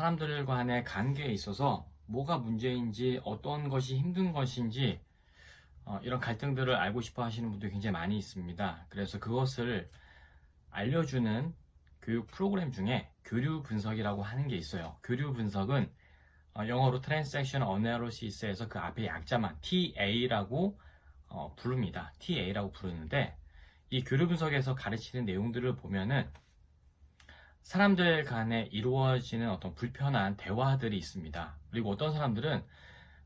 사람들 간의 관계에 있어서 뭐가 문제인지 어떤 것이 힘든 것인지 어, 이런 갈등들을 알고 싶어 하시는 분들이 굉장히 많이 있습니다. 그래서 그것을 알려주는 교육 프로그램 중에 교류 분석이라고 하는 게 있어요. 교류 분석은 어, 영어로 Transaction Analysis에서 그 앞에 약자만 TA라고 어, 부릅니다. TA라고 부르는데 이 교류 분석에서 가르치는 내용들을 보면은 사람들 간에 이루어지는 어떤 불편한 대화들이 있습니다. 그리고 어떤 사람들은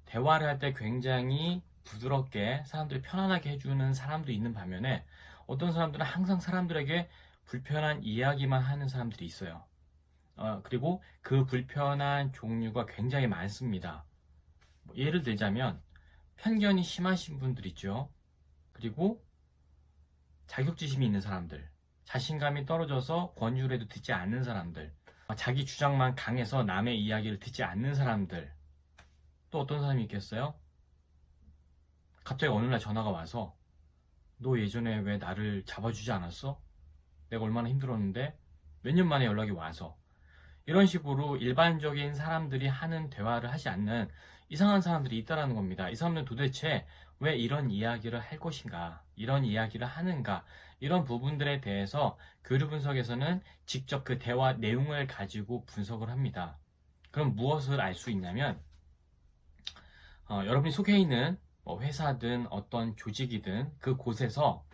대화를 할 때 굉장히 부드럽게 사람들이 편안하게 해주는 사람도 있는 반면에 어떤 사람들은 항상 사람들에게 불편한 이야기만 하는 사람들이 있어요. 어, 그리고 그 불편한 종류가 굉장히 많습니다. 뭐 예를 들자면 편견이 심하신 분들 있죠. 그리고 자격지심이 있는 사람들, 자신감이 떨어져서 권유를 해도 듣지 않는 사람들, 자기 주장만 강해서 남의 이야기를 듣지 않는 사람들, 또 어떤 사람이 있겠어요? 갑자기 어느 날 전화가 와서 너 예전에 왜 나를 잡아주지 않았어? 내가 얼마나 힘들었는데 몇 년 만에 연락이 와서 이런 식으로 일반적인 사람들이 하는 대화를 하지 않는 이상한 사람들이 있다라는 겁니다. 이 사람들은 도대체 왜 이런 이야기를 할 것인가, 이런 이야기를 하는가, 이런 부분들에 대해서 교류 분석에서는 직접 그 대화 내용을 가지고 분석을 합니다. 그럼 무엇을 알 수 있냐면, 어, 여러분이 속해 있는 뭐 회사든 어떤 조직이든 그 곳에서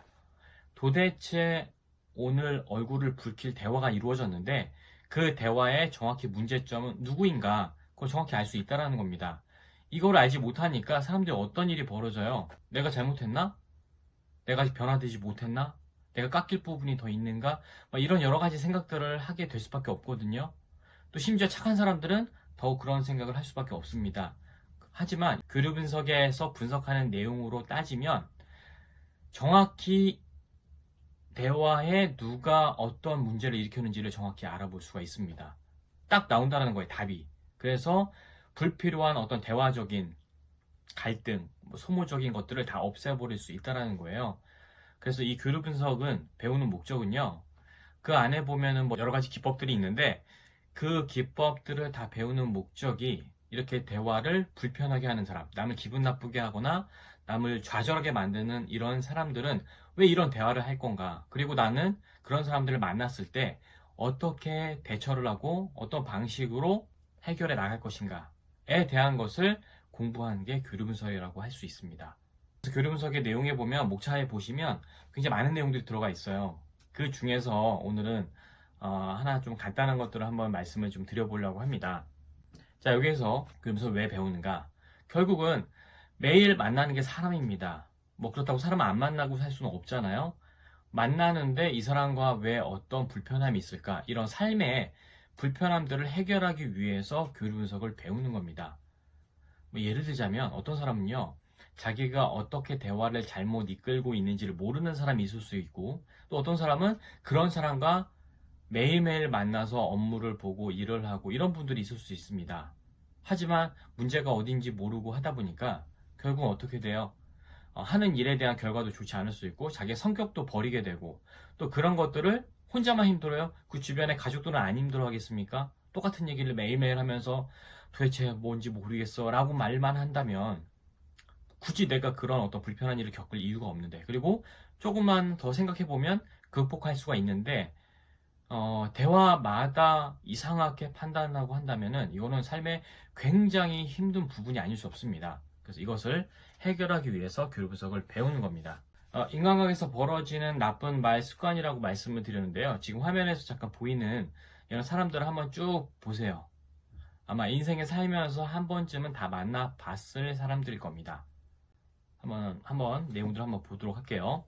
도대체 오늘 얼굴을 붉힐 대화가 이루어졌는데 그 대화의 정확히 문제점은 누구인가 그걸 정확히 알 수 있다라는 겁니다. 이걸 알지 못하니까 사람들이 어떤 일이 벌어져요? 내가 잘못했나? 내가 변화되지 못했나? 내가 깎일 부분이 더 있는가? 막 이런 여러 가지 생각들을 하게 될 수밖에 없거든요. 또 심지어 착한 사람들은 더욱 그런 생각을 할 수밖에 없습니다. 하지만 교류 분석에서 분석하는 내용으로 따지면 정확히 대화에 누가 어떤 문제를 일으켰는지를 정확히 알아볼 수가 있습니다. 딱 나온다는 거예요, 답이. 그래서 불필요한 어떤 대화적인 갈등, 뭐 소모적인 것들을 다 없애버릴 수 있다는 거예요. 그래서 이 교류 분석은 배우는 목적은요, 그 안에 보면은 뭐 여러 가지 기법들이 있는데, 그 기법들을 다 배우는 목적이 이렇게 대화를 불편하게 하는 사람, 남을 기분 나쁘게 하거나 남을 좌절하게 만드는 이런 사람들은 왜 이런 대화를 할 건가? 그리고 나는 그런 사람들을 만났을 때 어떻게 대처를 하고 어떤 방식으로 해결해 나갈 것인가에 대한 것을 공부하는 게 교류 분석이라고 할 수 있습니다. 그래서 교류 분석의 내용에 보면 목차에 보시면 굉장히 많은 내용들이 들어가 있어요. 그 중에서 오늘은 어, 하나 좀 간단한 것들을 한번 말씀을 좀 드려보려고 합니다. 자 여기에서 교류 분석 왜 배우는가? 결국은 매일 만나는 게 사람입니다. 뭐 그렇다고 사람 안 만나고 살 수는 없잖아요. 만나는데 이 사람과 왜 어떤 불편함이 있을까? 이런 삶의 불편함들을 해결하기 위해서 교류 분석을 배우는 겁니다. 뭐 예를 들자면 어떤 사람은요, 자기가 어떻게 대화를 잘못 이끌고 있는지를 모르는 사람이 있을 수 있고, 또 어떤 사람은 그런 사람과 매일매일 만나서 업무를 보고 일을 하고 이런 분들이 있을 수 있습니다. 하지만 문제가 어딘지 모르고 하다 보니까 결국 어떻게 돼요? 어, 하는 일에 대한 결과도 좋지 않을 수 있고 자기의 성격도 버리게 되고 또 그런 것들을 혼자만 힘들어요? 그 주변의 가족들은 안 힘들어 하겠습니까? 똑같은 얘기를 매일매일 하면서 도대체 뭔지 모르겠어 라고 말만 한다면 굳이 내가 그런 어떤 불편한 일을 겪을 이유가 없는데 그리고 조금만 더 생각해 보면 극복할 수가 있는데 어, 대화마다 이상하게 판단하고 한다면은 이거는 삶에 굉장히 힘든 부분이 아닐 수 없습니다. 그래서 이것을 해결하기 위해서 교류 분석을 배우는 겁니다. 어, 인간관계에서 벌어지는 나쁜 말 습관이라고 말씀을 드렸는데요. 지금 화면에서 잠깐 보이는 이런 사람들을 한번 쭉 보세요. 아마 인생에 살면서 한 번쯤은 다 만나 봤을 사람들일 겁니다. 한번, 한번 내용들 한번 보도록 할게요.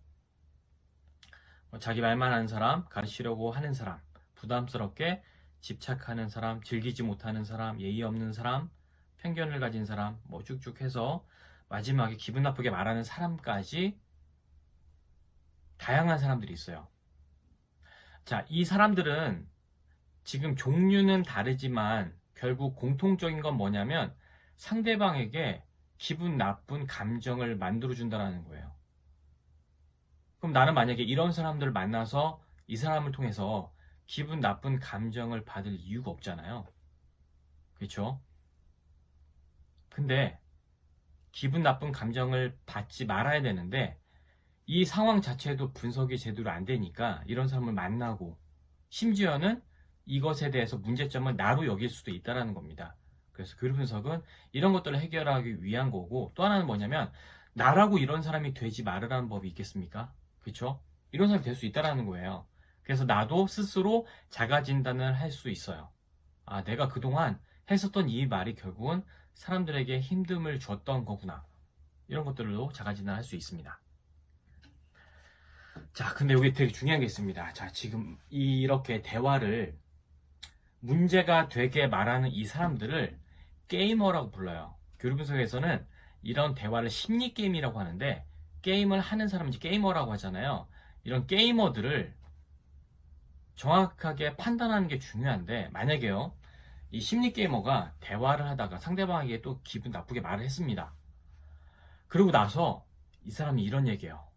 어, 자기 말만 하는 사람, 가르치려고 하는 사람, 부담스럽게 집착하는 사람, 즐기지 못하는 사람, 예의 없는 사람, 편견을 가진 사람, 뭐 쭉쭉 해서 마지막에 기분 나쁘게 말하는 사람까지 다양한 사람들이 있어요. 자, 이 사람들은 지금 종류는 다르지만 결국 공통적인 건 뭐냐면 상대방에게 기분 나쁜 감정을 만들어준다는 거예요. 그럼 나는 만약에 이런 사람들을 만나서 이 사람을 통해서 기분 나쁜 감정을 받을 이유가 없잖아요. 그렇죠? 근데 기분 나쁜 감정을 받지 말아야 되는데 이 상황 자체도 분석이 제대로 안 되니까 이런 사람을 만나고 심지어는 이것에 대해서 문제점을 나로 여길 수도 있다라는 겁니다. 그래서 교류 분석은 이런 것들을 해결하기 위한 거고 또 하나는 뭐냐면 나라고 이런 사람이 되지 말으라는 법이 있겠습니까? 그렇죠? 이런 사람이 될 수 있다라는 거예요. 그래서 나도 스스로 자가 진단을 할 수 있어요. 아, 내가 그동안 했었던 이 말이 결국은 사람들에게 힘듦을 줬던 거구나. 이런 것들로 자가 진단할 수 있습니다. 자, 근데 여기 되게 중요한 게 있습니다. 자, 지금 이렇게 대화를 문제가 되게 말하는 이 사람들을 게이머라고 불러요. 교류 분석에서는 이런 대화를 심리 게임이라고 하는데 게임을 하는 사람인지 게이머라고 하잖아요. 이런 게이머들을 정확하게 판단하는 게 중요한데 만약에요. 이 심리 게이머가 대화를 하다가 상대방에게 또 기분 나쁘게 말을 했습니다. 그러고 나서 이 사람이 이런 얘기예요.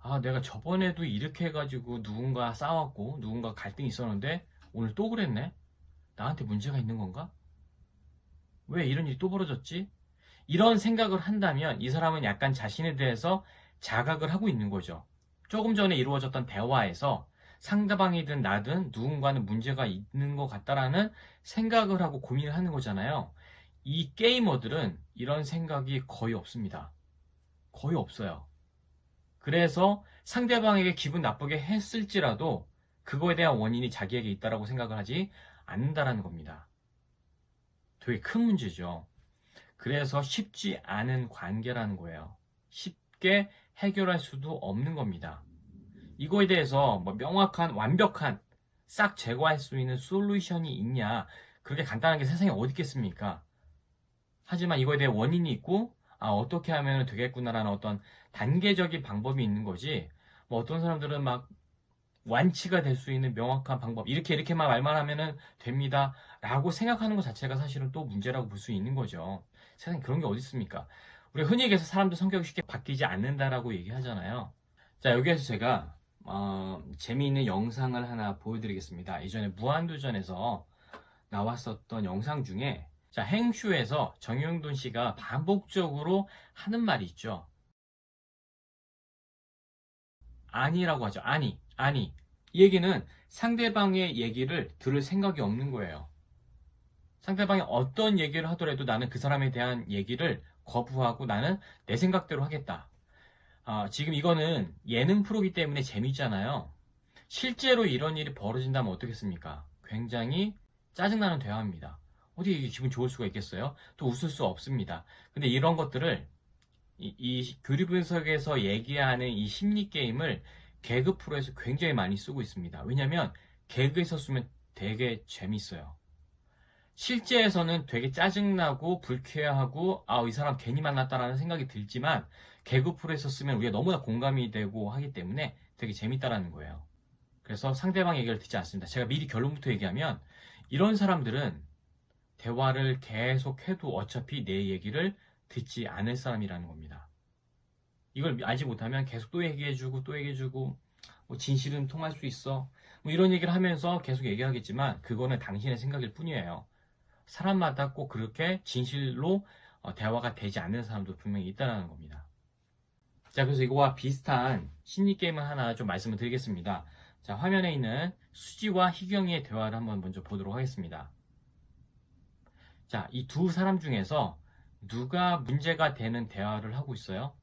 아, 내가 저번에도 이렇게 해가지고 누군가 싸웠고 누군가 갈등이 있었는데 오늘 또 그랬네? 나한테 문제가 있는 건가? 왜 이런 일이 또 벌어졌지? 이런 생각을 한다면 이 사람은 약간 자신에 대해서 자각을 하고 있는 거죠. 조금 전에 이루어졌던 대화에서 상대방이든 나든 누군가는 문제가 있는 것 같다라는 생각을 하고 고민을 하는 거잖아요. 이 게이머들은 이런 생각이 거의 없습니다. 거의 없어요. 그래서 상대방에게 기분 나쁘게 했을지라도 그거에 대한 원인이 자기에게 있다라고 생각을 하지 않는다라는 겁니다. 되게 큰 문제죠. 그래서 쉽지 않은 관계라는 거예요. 쉽게 해결할 수도 없는 겁니다. 이거에 대해서 뭐 명확한 완벽한 싹 제거할 수 있는 솔루션이 있냐 그렇게 간단한 게 세상에 어디 있겠습니까? 하지만 이거에 대해 원인이 있고 아 어떻게 하면 되겠구나라는 어떤 단계적인 방법이 있는 거지. 뭐 어떤 사람들은 막 완치가 될 수 있는 명확한 방법 이렇게 이렇게만 말만 하면은 됩니다 라고 생각하는 것 자체가 사실은 또 문제라고 볼 수 있는 거죠. 세상에 그런 게 어디 있습니까? 우리가 흔히 얘기해서 사람들 성격이 쉽게 바뀌지 않는다라고 얘기하잖아요. 자 여기에서 제가 어, 재미있는 영상을 하나 보여드리겠습니다. 예전에 무한도전에서 나왔었던 영상 중에 자 행쇼에서 정영돈 씨가 반복적으로 하는 말이 있죠 아니라고 하죠 아니 아니, 이 얘기는 상대방의 얘기를 들을 생각이 없는 거예요. 상대방이 어떤 얘기를 하더라도 나는 그 사람에 대한 얘기를 거부하고 나는 내 생각대로 하겠다. 아, 지금 이거는 예능 프로기 때문에 재밌잖아요. 실제로 이런 일이 벌어진다면 어떻겠습니까? 굉장히 짜증나는 대화입니다. 어디 기분 좋을 수가 있겠어요? 또 웃을 수 없습니다. 근데 이런 것들을 이, 이 교류 분석에서 얘기하는 이 심리 게임을 개그 프로에서 굉장히 많이 쓰고 있습니다. 왜냐면 개그에서 쓰면 되게 재밌어요. 실제에서는 되게 짜증나고 불쾌하고 아, 이 사람 괜히 만났다라는 생각이 들지만 개그 프로에서 쓰면 우리가 너무나 공감이 되고 하기 때문에 되게 재밌다라는 거예요. 그래서 상대방 얘기를 듣지 않습니다. 제가 미리 결론부터 얘기하면 이런 사람들은 대화를 계속 해도 어차피 내 얘기를 듣지 않을 사람이라는 겁니다. 이걸 알지 못하면 계속 또 얘기해주고 또 얘기해주고 뭐 진실은 통할 수 있어 뭐 이런 얘기를 하면서 계속 얘기하겠지만 그거는 당신의 생각일 뿐이에요. 사람마다 꼭 그렇게 진실로 어, 대화가 되지 않는 사람도 분명히 있다는 겁니다. 자 그래서 이거와 비슷한 심리 게임을 하나 좀 말씀을 드리겠습니다. 자 화면에 있는 수지와 희경이의 대화를 한번 먼저 보도록 하겠습니다. 자 이 두 사람 중에서 누가 문제가 되는 대화를 하고 있어요?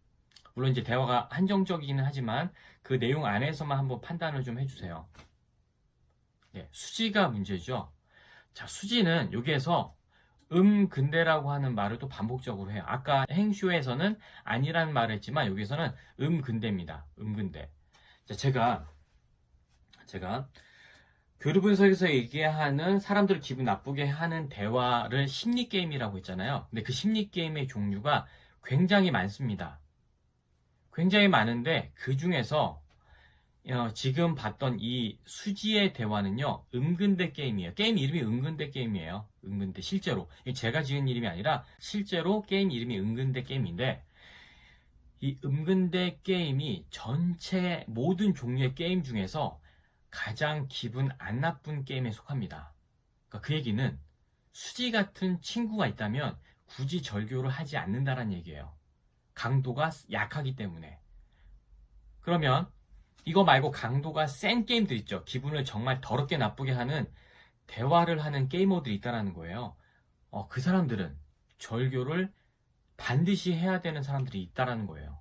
물론 이제 대화가 한정적이기는 하지만 그 내용 안에서만 한번 판단을 좀 해주세요. 네, 수지가 문제죠. 자, 수지는 여기에서 음 근대라고 하는 말을 또 반복적으로 해요. 아까 행쇼에서는 아니라는 말을 했지만 여기서는 음 근대입니다. 음 근대. 자, 제가 제가 교류 분석에서 얘기하는 사람들을 기분 나쁘게 하는 대화를 심리 게임이라고 했잖아요. 근데 그 심리 게임의 종류가 굉장히 많습니다. 굉장히 많은데 그 중에서 어, 지금 봤던 이 수지의 대화는요 은근대 게임이에요 게임 이름이 은근대 게임이에요 은근대 실제로 제가 지은 이름이 아니라 실제로 게임 이름이 은근대 게임인데 이 은근대 게임이 전체 모든 종류의 게임 중에서 가장 기분 안 나쁜 게임에 속합니다 그러니까 그 얘기는 수지 같은 친구가 있다면 굳이 절교를 하지 않는다는 얘기예요. 강도가 약하기 때문에. 그러면 이거 말고 강도가 센 게임들 있죠. 기분을 정말 더럽게 나쁘게 하는 대화를 하는 게이머들이 있다는 거예요. 어, 그 사람들은 절교를 반드시 해야 되는 사람들이 있다라는 거예요.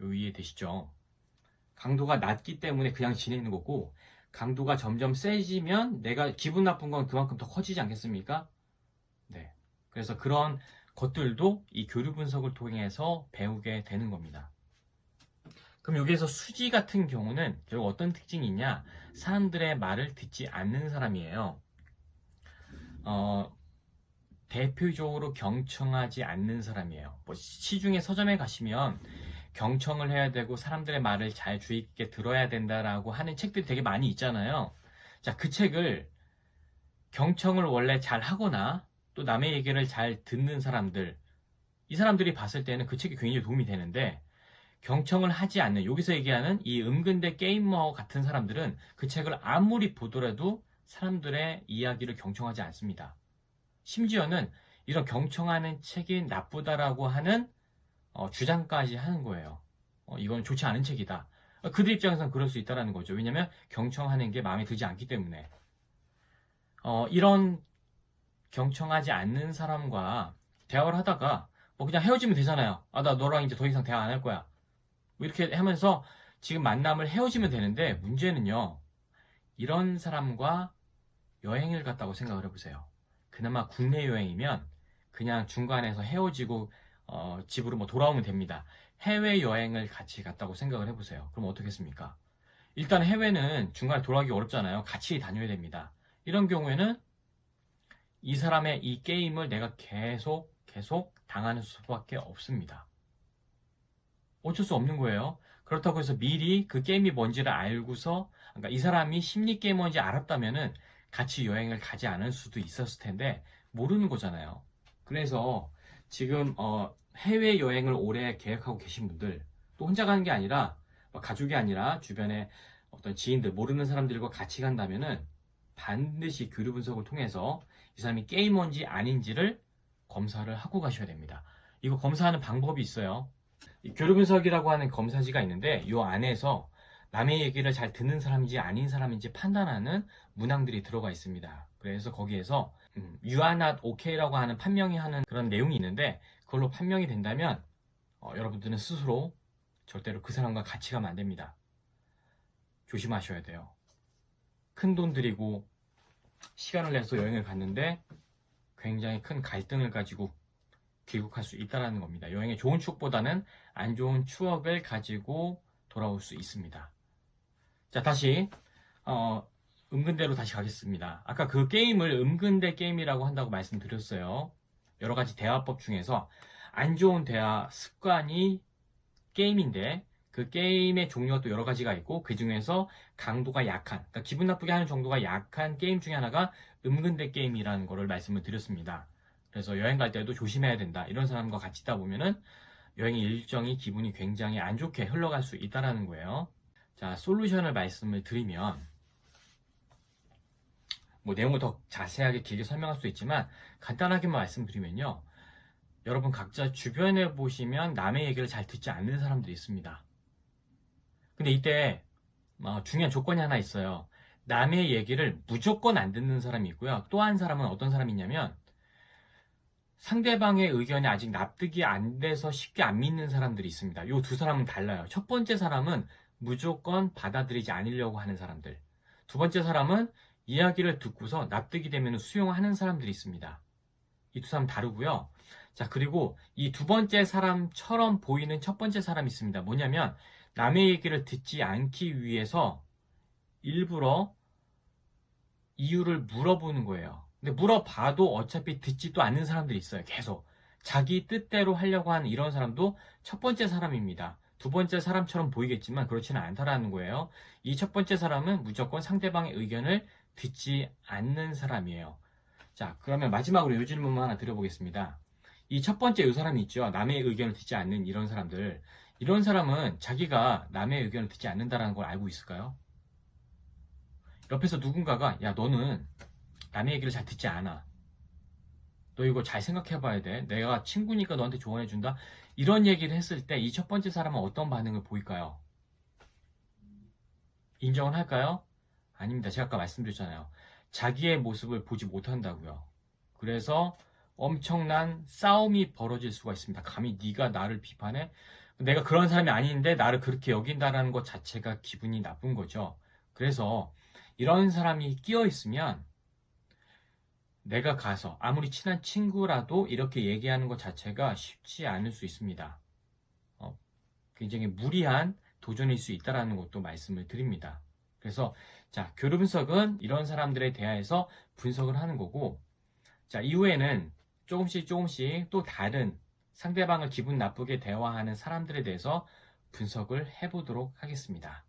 요 이해되시죠? 강도가 낮기 때문에 그냥 지내는 거고 강도가 점점 세지면 내가 기분 나쁜 건 그만큼 더 커지지 않겠습니까? 네. 그래서 그런 것들도 이 교류 분석을 통해서 배우게 되는 겁니다. 그럼 여기에서 수지 같은 경우는 결국 어떤 특징이 있냐? 사람들의 말을 듣지 않는 사람이에요. 어, 대표적으로 경청하지 않는 사람이에요. 뭐 시중에 서점에 가시면 경청을 해야 되고 사람들의 말을 잘 주의 깊게 들어야 된다라고 하는 책들이 되게 많이 있잖아요. 자, 그 책을 경청을 원래 잘 하거나 또 남의 얘기를 잘 듣는 사람들, 이 사람들이 봤을 때는 그 책이 굉장히 도움이 되는데 경청을 하지 않는 여기서 얘기하는 이 음근대 게이머 같은 사람들은 그 책을 아무리 보더라도 사람들의 이야기를 경청하지 않습니다. 심지어는 이런 경청하는 책이 나쁘다라고 하는 어, 주장까지 하는 거예요. 어, 이건 좋지 않은 책이다. 어, 그들 입장에서는 그럴 수 있다는 거죠. 왜냐하면 경청하는 게 마음에 들지 않기 때문에. 어, 이런 경청하지 않는 사람과 대화를 하다가 뭐 그냥 헤어지면 되잖아요. 아, 나 너랑 이제 더 이상 대화 안 할 거야. 뭐 이렇게 하면서 지금 만남을 헤어지면 되는데 문제는요. 이런 사람과 여행을 갔다고 생각을 해보세요. 그나마 국내 여행이면 그냥 중간에서 헤어지고 어, 집으로 뭐 돌아오면 됩니다. 해외 여행을 같이 갔다고 생각을 해보세요. 그럼 어떻겠습니까? 일단 해외는 중간에 돌아가기 어렵잖아요. 같이 다녀야 됩니다. 이런 경우에는 이 사람의 이 게임을 내가 계속 계속 당하는 수밖에 없습니다. 어쩔 수 없는 거예요. 그렇다고 해서 미리 그 게임이 뭔지를 알고서 그러니까 이 사람이 심리 게이머인지 알았다면은 같이 여행을 가지 않을 수도 있었을 텐데 모르는 거잖아요. 그래서 지금 어, 해외 여행을 올해 계획하고 계신 분들 또 혼자 가는 게 아니라 뭐 가족이 아니라 주변에 어떤 지인들 모르는 사람들과 같이 간다면은 반드시 교류 분석을 통해서 이 사람이 게이머인지 아닌지를 검사를 하고 가셔야 됩니다. 이거 검사하는 방법이 있어요. 이 교류 분석이라고 하는 검사지가 있는데 이 안에서 남의 얘기를 잘 듣는 사람인지 아닌 사람인지 판단하는 문항들이 들어가 있습니다. 그래서 거기에서 음, you are not okay라고 하는 판명이 하는 그런 내용이 있는데 그걸로 판명이 된다면 어, 여러분들은 스스로 절대로 그 사람과 같이 가면 안 됩니다. 조심하셔야 돼요. 큰 돈 들이고 시간을 내서 여행을 갔는데 굉장히 큰 갈등을 가지고 귀국할 수 있다는 겁니다. 여행의 좋은 추억보다는 안 좋은 추억을 가지고 돌아올 수 있습니다. 자, 다시 어, 은근대로 다시 가겠습니다. 아까 그 게임을 은근대 게임이라고 한다고 말씀드렸어요. 여러 가지 대화법 중에서 안 좋은 대화 습관이 게임인데 그 게임의 종류가 또 여러 가지가 있고 그 중에서 강도가 약한, 그러니까 기분 나쁘게 하는 정도가 약한 게임 중에 하나가 은근대 게임이라는 거를 말씀을 드렸습니다. 그래서 여행 갈 때도 조심해야 된다. 이런 사람과 같이 있다 보면은 여행 일정이 기분이 굉장히 안 좋게 흘러갈 수 있다라는 거예요. 자, 솔루션을 말씀을 드리면 뭐 내용을 더 자세하게 길게 설명할 수 있지만 간단하게만 말씀드리면요. 여러분 각자 주변에 보시면 남의 얘기를 잘 듣지 않는 사람들이 있습니다. 근데 이때 어, 중요한 조건이 하나 있어요. 남의 얘기를 무조건 안 듣는 사람이 있고요. 또 한 사람은 어떤 사람이 있냐면 상대방의 의견이 아직 납득이 안 돼서 쉽게 안 믿는 사람들이 있습니다. 이 두 사람은 달라요. 첫 번째 사람은 무조건 받아들이지 않으려고 하는 사람들. 두 번째 사람은 이야기를 듣고서 납득이 되면 수용하는 사람들이 있습니다. 이 두 사람 다르고요. 자, 그리고 이 두 번째 사람처럼 보이는 첫 번째 사람이 있습니다. 뭐냐면 남의 얘기를 듣지 않기 위해서 일부러 이유를 물어보는 거예요. 근데 물어봐도 어차피 듣지도 않는 사람들이 있어요. 계속. 자기 뜻대로 하려고 하는 이런 사람도 첫 번째 사람입니다. 두 번째 사람처럼 보이겠지만 그렇지는 않다라는 거예요. 이 첫 번째 사람은 무조건 상대방의 의견을 듣지 않는 사람이에요. 자, 그러면 마지막으로 이 질문만 하나 드려보겠습니다. 이 첫 번째 이 사람이 있죠. 남의 의견을 듣지 않는 이런 사람들. 이런 사람은 자기가 남의 의견을 듣지 않는다라는 걸 알고 있을까요? 옆에서 누군가가 야 너는 남의 얘기를 잘 듣지 않아. 너 이거 잘 생각해 봐야 돼. 내가 친구니까 너한테 조언해 준다. 이런 얘기를 했을 때 이 첫 번째 사람은 어떤 반응을 보일까요? 인정을 할까요? 아닙니다. 제가 아까 말씀드렸잖아요. 자기의 모습을 보지 못한다고요. 그래서 엄청난 싸움이 벌어질 수가 있습니다. 감히 네가 나를 비판해? 내가 그런 사람이 아닌데 나를 그렇게 여긴다라는 것 자체가 기분이 나쁜 거죠. 그래서 이런 사람이 끼어 있으면 내가 가서 아무리 친한 친구라도 이렇게 얘기하는 것 자체가 쉽지 않을 수 있습니다. 어, 굉장히 무리한 도전일 수 있다라는 것도 말씀을 드립니다. 그래서 자 교류 분석은 이런 사람들에 대하여서 분석을 하는 거고 자 이후에는 조금씩 조금씩 또 다른 상대방을 기분 나쁘게 대화하는 사람들에 대해서 분석을 해보도록 하겠습니다.